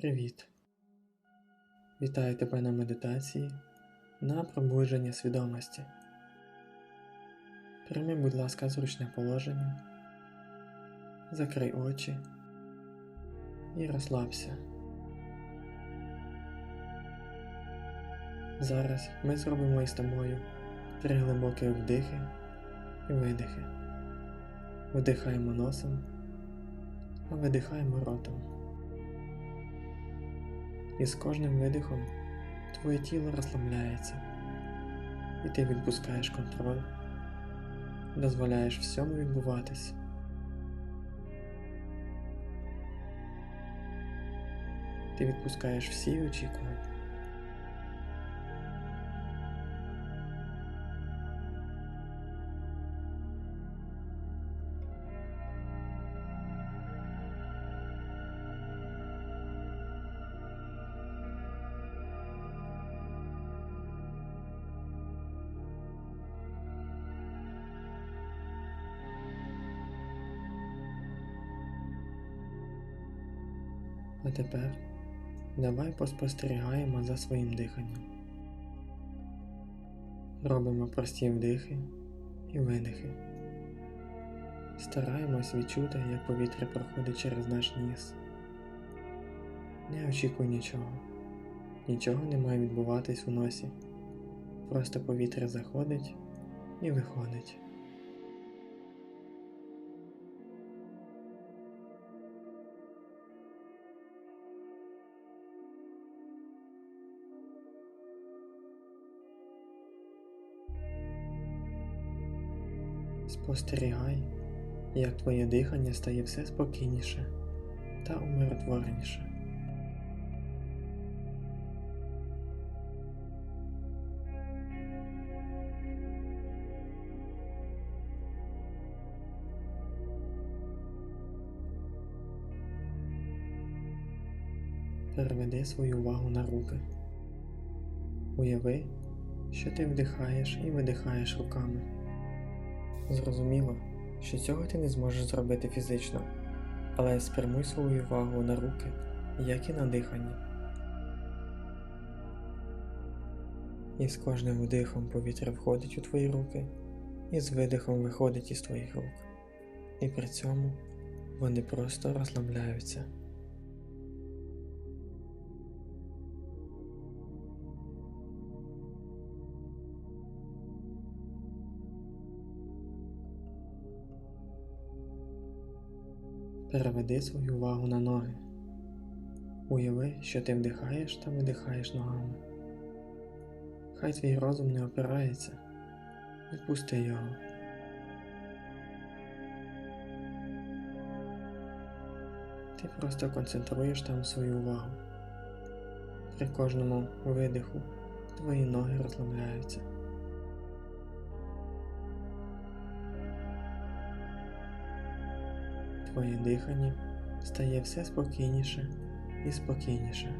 Привіт! Вітаю тебе на медитації на пробудження свідомості. Прийми, будь ласка, зручне положення, закрий очі і розслабся. Зараз ми зробимо із тобою три глибокі вдихи і видихи. Вдихаємо носом, а видихаємо ротом. І з кожним видихом твоє тіло розслабляється, і ти відпускаєш контроль, дозволяєш всьому відбуватись. Ти відпускаєш всі очікування. А тепер давай поспостерігаємо за своїм диханням. Робимо прості вдихи і видихи. Стараємось відчути, як повітря проходить через наш ніс. Не очікуй нічого. Нічого не має відбуватись у носі. Просто повітря заходить і виходить. Спостерігай, як твоє дихання стає все спокійніше та умиротвореніше. Переведи свою увагу на руки. Уяви, що ти вдихаєш і видихаєш руками. Зрозуміло, що цього ти не зможеш зробити фізично, але спрямуй свою увагу на руки, як і на дихання. І з кожним вдихом повітря входить у твої руки, і з видихом виходить із твоїх рук. І при цьому вони просто розслабляються. Переведи свою увагу на ноги. Уяви, що ти вдихаєш та видихаєш ногами. Хай твій розум не опирається, відпусти його. Ти просто концентруєш там свою увагу. При кожному видиху твої ноги розслабляються. Твоє дихання стає все спокійніше і спокійніше.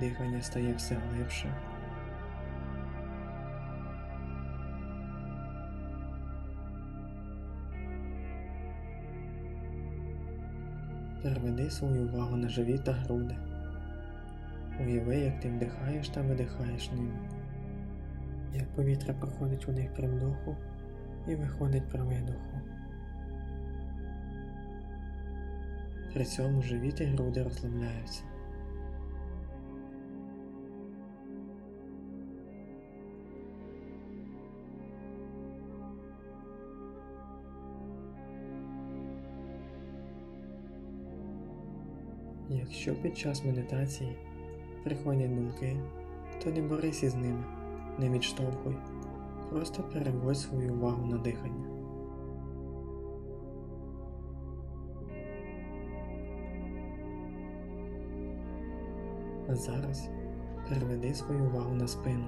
Дихання стає все глибше. Переведи свою увагу на живіт та груди. Уяви, як ти вдихаєш та видихаєш ними, як повітря проходить у них при вдоху і виходить при видоху. При цьому живіт і груди розслабляються. Якщо під час медитації приходять думки, то не борись із ними, не відштовхуй, просто переводь свою увагу на дихання. А зараз переведи свою увагу на спину.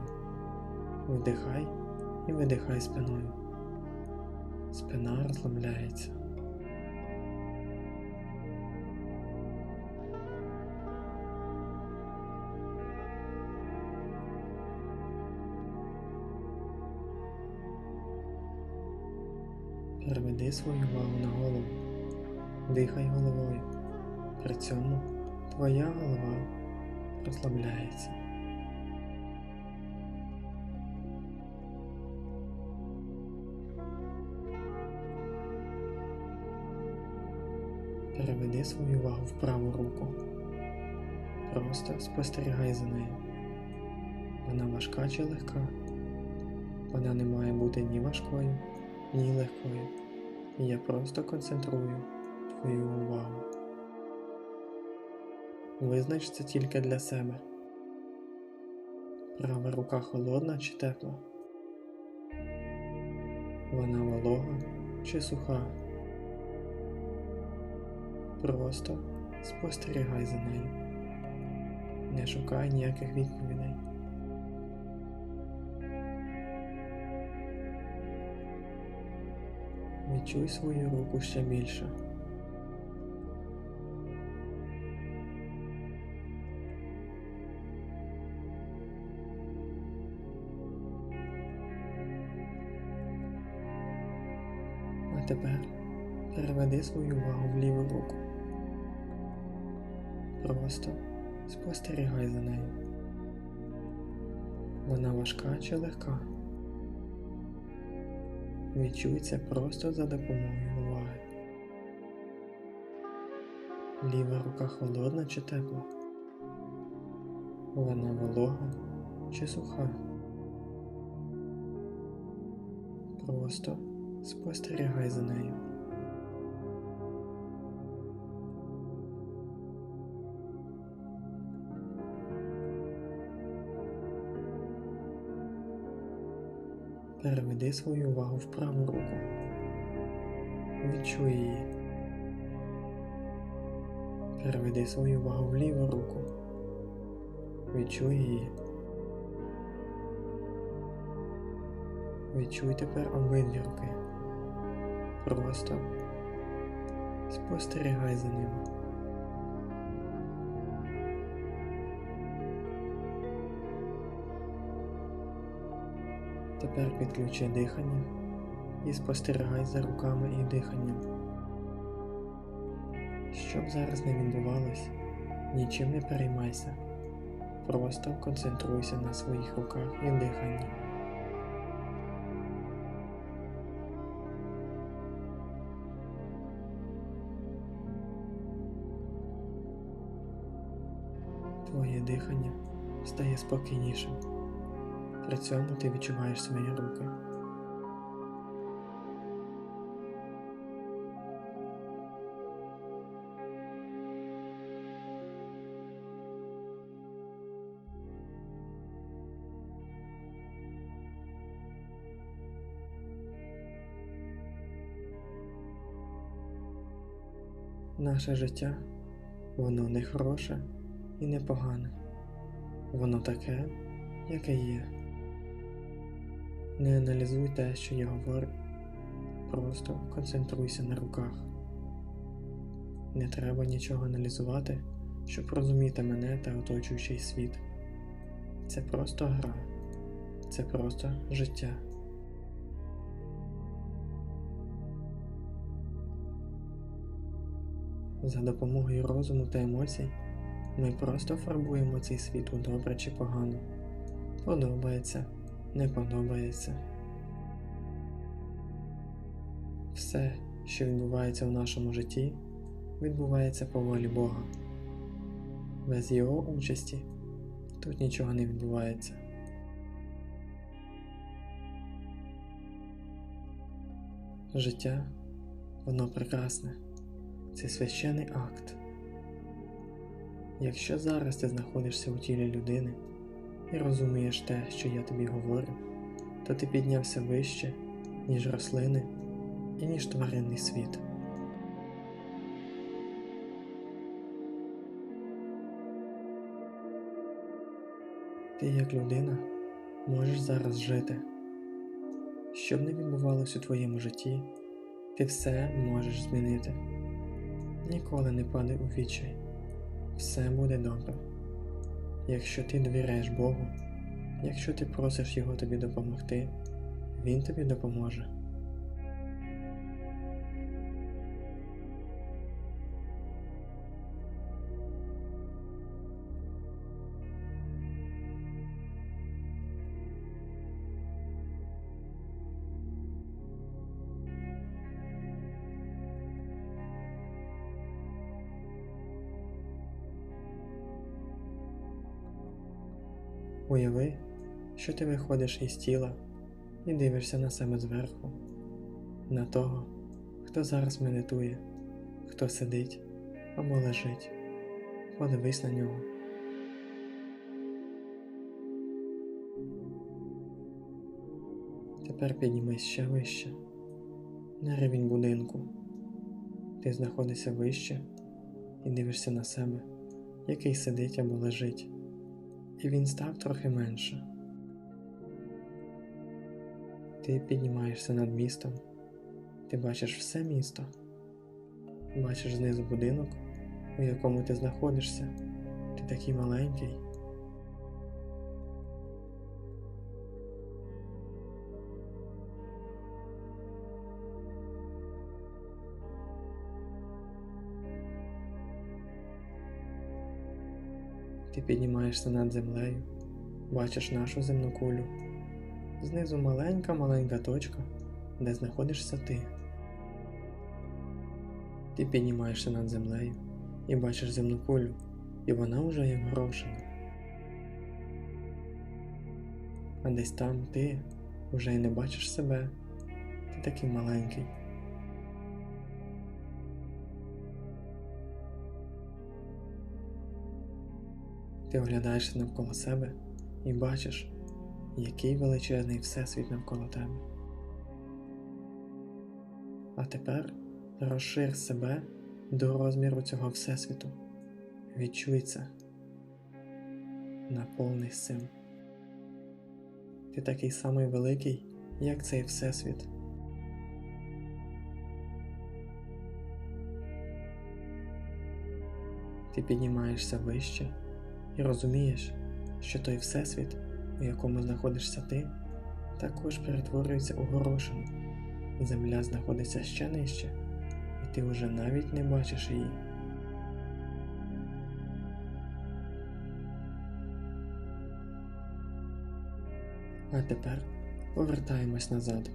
Вдихай і видихай спиною. Спина розслабляється. Переведи свою увагу на голову. Дихай головою. При цьому твоя голова розслабляється. Переведи свою увагу в праву руку. Просто спостерігай за нею. Вона важка чи легка. Вона не має бути ні важкою, ні легкою. Я просто концентрую твою увагу. Визнач це тільки для себе. Права рука холодна чи тепла? Вона волога чи суха? Просто спостерігай за нею. Не шукай ніяких відповідей. Відчуй свою руку ще більше. А тепер переведи свою увагу в ліву руку. Просто спостерігай за нею. Вона важка чи легка? Відчуй це просто за допомогою уваги. Ліва рука холодна чи тепла? Вона волога чи суха? Просто спостерігай за нею. Переведи свою увагу в праву руку. Відчуй її. Переведи свою увагу в ліву руку. Відчуй її. Відчуй тепер обидві руки. Просто спостерігай за ними. Тепер підключи дихання і спостерігай за руками і диханням. Що б зараз не відбувалось, нічим не переймайся. Просто концентруйся на своїх руках і диханні. Твоє дихання стає спокійнішим. При цьому ти відчуваєш свої руки. Наше життя, воно не хороше і не погане. Воно таке, яке є. Не аналізуй те, що я говорю. Просто концентруйся на руках. Не треба нічого аналізувати, щоб розуміти мене та оточуючий світ. Це просто гра, це просто життя. За допомогою розуму та емоцій ми просто фарбуємо цей світ у добре чи погано. Подобається, не подобається. Все, що відбувається в нашому житті, відбувається по волі Бога. Без Його участі тут нічого не відбувається. Життя, воно прекрасне, це священний акт. Якщо зараз ти знаходишся у тілі людини і розумієш те, що я тобі говорю, то ти піднявся вище, ніж рослини і ніж тваринний світ. Ти, як людина, можеш зараз жити. Що б не відбувалося у твоєму житті, ти все можеш змінити. Ніколи не падай у відчай. Все буде добре. Якщо ти довіряєш Богу, якщо ти просиш Його тобі допомогти, Він тобі допоможе. Уяви, що ти виходиш із тіла і дивишся на себе зверху, на того, хто зараз медитує, хто сидить або лежить. Подивись на нього. Тепер піднімись ще вище, на рівень будинку. Ти знаходишся вище і дивишся на себе, який сидить або лежить, і він став трохи менше. Ти піднімаєшся над містом, ти бачиш все місто, бачиш знизу будинок, у якому ти знаходишся, ти такий маленький. Ти піднімаєшся над землею, бачиш нашу земну кулю. Знизу маленька маленька точка, де знаходишся ти. Ти піднімаєшся над землею і бачиш земну кулю, і вона вже як горошина. А десь там ти вже й не бачиш себе, ти такий маленький. Ти оглядаєшся навколо себе і бачиш, який величезний всесвіт навколо тебе. А тепер розшир себе до розміру цього всесвіту. Відчуй це, наповнись цим. Ти такий самий великий, як цей всесвіт. Ти піднімаєшся вище і розумієш, що той всесвіт, у якому знаходишся ти, також перетворюється у горошину. Земля знаходиться ще нижче, і ти вже навіть не бачиш її. А тепер повертаємось назад.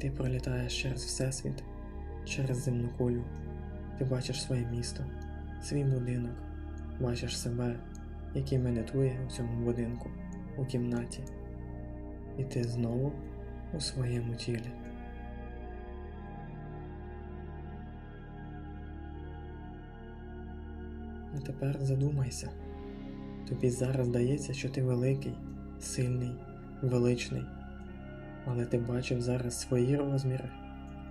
Ти пролітаєш через Всесвіт, через земну кулю. Ти бачиш своє місто, свій будинок, бачиш себе, який медитує у цьому будинку, у кімнаті. І ти знову у своєму тілі. А тепер задумайся. Тобі зараз здається, що ти великий, сильний, величний, але ти бачив зараз свої розміри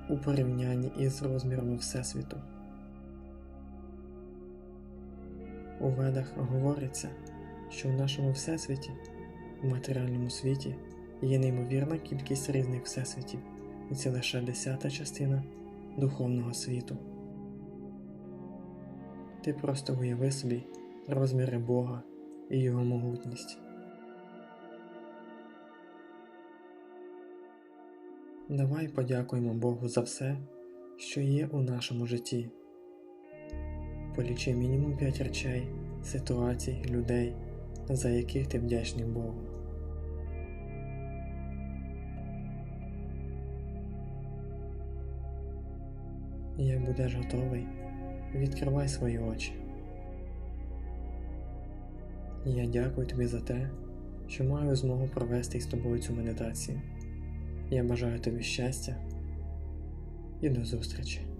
у порівнянні із розмірами Всесвіту. У ведах говориться, що в нашому всесвіті, в матеріальному світі, є неймовірна кількість різних всесвітів, і це лише десята частина духовного світу. Ти просто уяви собі розміри Бога і Його могутність. Давай подякуємо Богу за все, що є у нашому житті. Полічи мінімум 5 речей, ситуацій, людей, за яких ти вдячний Богу. Як будеш готовий, відкривай свої очі. Я дякую тобі за те, що маю змогу провести з тобою цю медитацію. Я бажаю тобі щастя і до зустрічі!